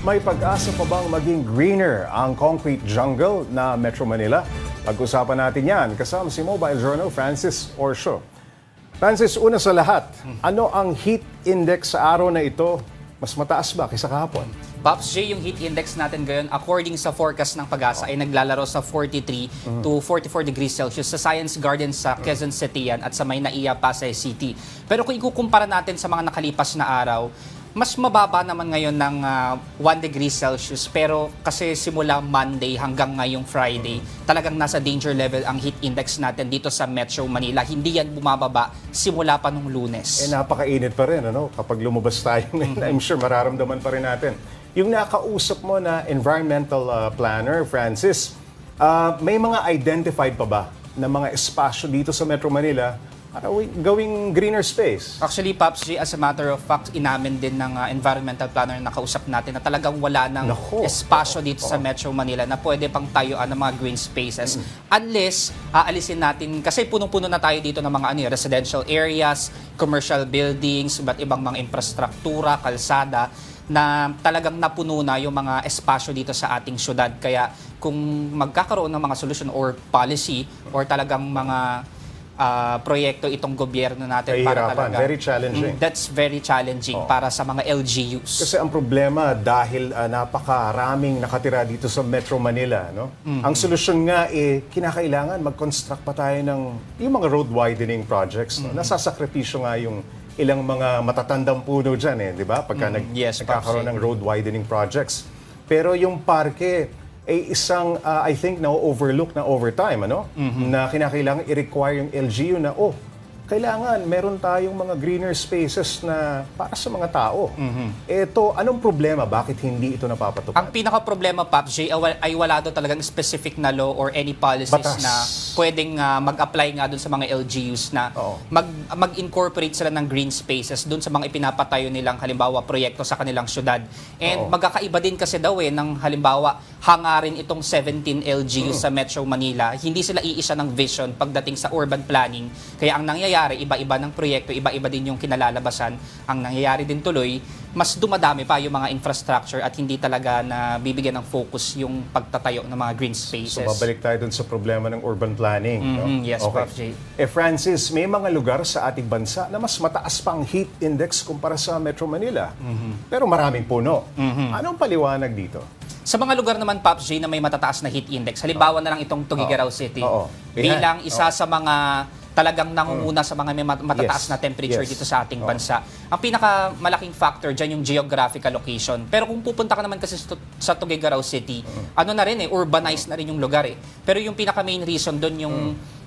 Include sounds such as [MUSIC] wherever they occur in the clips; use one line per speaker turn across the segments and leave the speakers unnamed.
May pag-asa pa bang maging greener ang concrete jungle na Metro Manila? Pag-usapan natin yan kasama si Mobile Journal Francis Orsho. Francis, una sa lahat, ano ang heat index sa araw na ito? Mas mataas ba kaysa kahapon?
Pops J, yung heat index natin ngayon, according sa forecast ng pag-asa, ay naglalaro sa 43 to 44 degrees Celsius sa Science Garden sa Quezon City yan at sa may Naiya, Pasay City. Pero kung ikukumpara natin sa mga nakalipas na araw, mas mababa naman ngayon ng ah, 1 degree Celsius pero kasi simula Monday hanggang ngayong Friday talagang nasa danger level ang heat index natin dito sa Metro Manila. Hindi yan bumababa simula pa nung lunes.
Eh, napakainit pa rin, ano? Kapag lumabas tayo ngayon, I'm sure mararamdaman pa rin natin. Yung nakausap mo na environmental uh, planner, Francis, uh, may mga identified pa ba na mga espasyo dito sa Metro Manila para wi- gawing greener space?
Actually, Pops G, as a matter of fact, inamin din ng uh, environmental planner na kausap natin na talagang wala ng
Nako.
espasyo dito sa Metro Manila na pwede pang tayuan ng mga green spaces. Unless, aalisin natin, kasi punong-puno na tayo dito ng mga ano, eh, residential areas, commercial buildings, iba't ibang mga infrastruktura, kalsada, na talagang napuno na yung mga espasyo dito sa ating syudad. Kaya kung magkakaroon ng mga solution or policy or talagang mga ah, proyekto itong gobyerno natin para talaga
very challenging.
Mm, that's very challenging para sa mga LGUs.
Kasi ang problema dahil uh, napakaraming nakatira dito sa Metro Manila, no? Ang solusyon nga eh kinakailangan mag-construct pa tayo ng yung mga road widening projects, no? Nasasakripisyo nga yung ilang mga matatandang puno diyan eh, di ba? Pagka nag
Yes,
nagkakaroon ng road widening projects. Pero yung parke ay isang uh, I think na overlook na overtime ano na kinakailangan i-require yung LGU na oh kailangan meron tayong mga greener spaces na para sa mga tao. Ito, anong problema? Bakit hindi ito napapatupad?
Ang pinaka-problema, Pops J, ay wal- ay wala doon talagang specific na law or any policies
Batas.
na pwedeng ah, mag-apply nga doon sa mga LGUs na
Oo.
mag, mag-incorporate sila ng green spaces doon sa mga ipinapatayo nilang halimbawa proyekto sa kanilang syudad. And
Oo.
magkakaiba din kasi daw eh ng halimbawa hangarin itong 17 LGUs
Mm.
sa Metro Manila. Hindi sila iisa ng vision pagdating sa urban planning. Kaya ang nangyayari, iba-iba ng proyekto, iba-iba din yung kinalalabasan. Ang nangyayari din tuloy, mas dumadami pa yung mga infrastructure at hindi talaga na bibigyan ng focus yung pagtatayo ng mga green spaces.
So babalik tayo dun sa problema ng urban planning. no?
Mhm, yes, Prof. J.
Eh Francis, may mga lugar sa ating bansa na mas mataas pa ang heat index kumpara sa Metro Manila.
Mhm.
Pero maraming puno. Anong paliwanag dito?
Sa mga lugar naman, Pops J, na may matataas na heat index, halimbawa na lang itong Tuguegarao City,
Oo.
bilang
Yan.
isa sa mga talagang nangunguna sa mga may mat- matataas
Yes.
na temperature
Yes.
dito sa ating bansa. Ang pinakamalaking factor dyan yung geographical location. Pero kung pupunta ka naman kasi sa, Tu- sa Tuguegarao City, ano na rin eh, urbanized na rin yung lugar eh. Pero yung pinaka main reason doon yung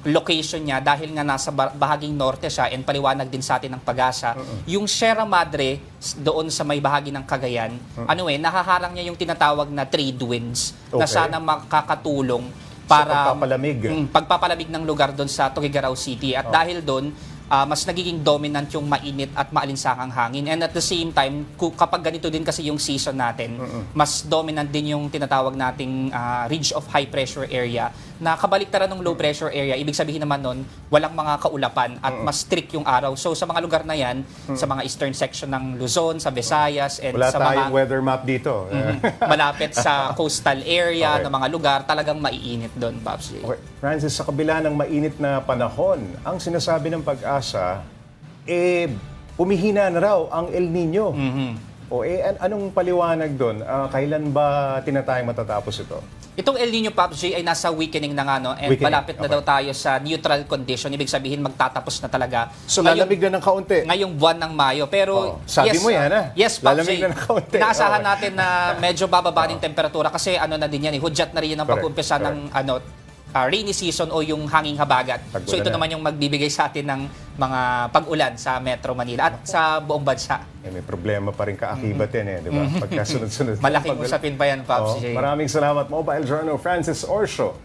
location niya dahil nga nasa ba- bahaging norte siya and paliwanag din sa atin ng pag-asa. Yung Sierra Madre s- doon sa may bahagi ng Cagayan, ano eh, nahaharang niya yung tinatawag na trade winds na
Okay.
sana makakatulong
Sa
para
pagpapalamig.
Mm, pagpapalamig ng lugar doon sa Tuguegarao City at dahil doon ah, mas nagiging dominant yung mainit at maalinsakang hangin. And at the same time kapag ganito din kasi yung season natin mas dominant din yung tinatawag nating ah, ridge of high pressure area na kabaliktaran ng low pressure area. Ibig sabihin naman nun walang mga kaulapan at mas strict yung araw. So sa mga lugar na yan sa mga eastern section ng Luzon sa Visayas and
Wala
sa mga
weather map dito.
malapit sa [LAUGHS] coastal area
Okay.
ng mga lugar talagang maiinit doon Babs
Okay. Francis, sa kabila ng mainit na panahon, ang sinasabi ng pag-asa, eh, umihina na raw ang El Nino.
Mm-hmm.
O eh, an- anong paliwanag doon? Ah, kailan ba tinatayang matatapos ito?
Itong El Nino Pop J ay nasa weakening na nga no and
Weakening,
malapit na
okay.
daw tayo sa neutral condition ibig sabihin magtatapos na talaga
So
ngayong,
lalamig na ng kaunti.
ngayong buwan ng Mayo pero
Oo. Sabi mo yan, ah.
Yes Pop
Lalamig
J.
na ng kaunti.
Inaasahan
Okay.
natin na medyo bababa ng temperatura kasi ano na din yan eh hudyat na rin yan ang pag-umpisa ng ano ah, rainy season o yung hanging habagat.
Tag-ulan
So ito
na.
naman yung magbibigay sa atin ng mga pag-ulan sa Metro Manila at sa buong bansa.
Eh, may problema pa rin kaakibat yan eh, di ba? Pagka sunod-sunod. [LAUGHS]
Malaking usapin pa yan, Pops. J.
Maraming salamat, Mobile Journal Francis Orsho.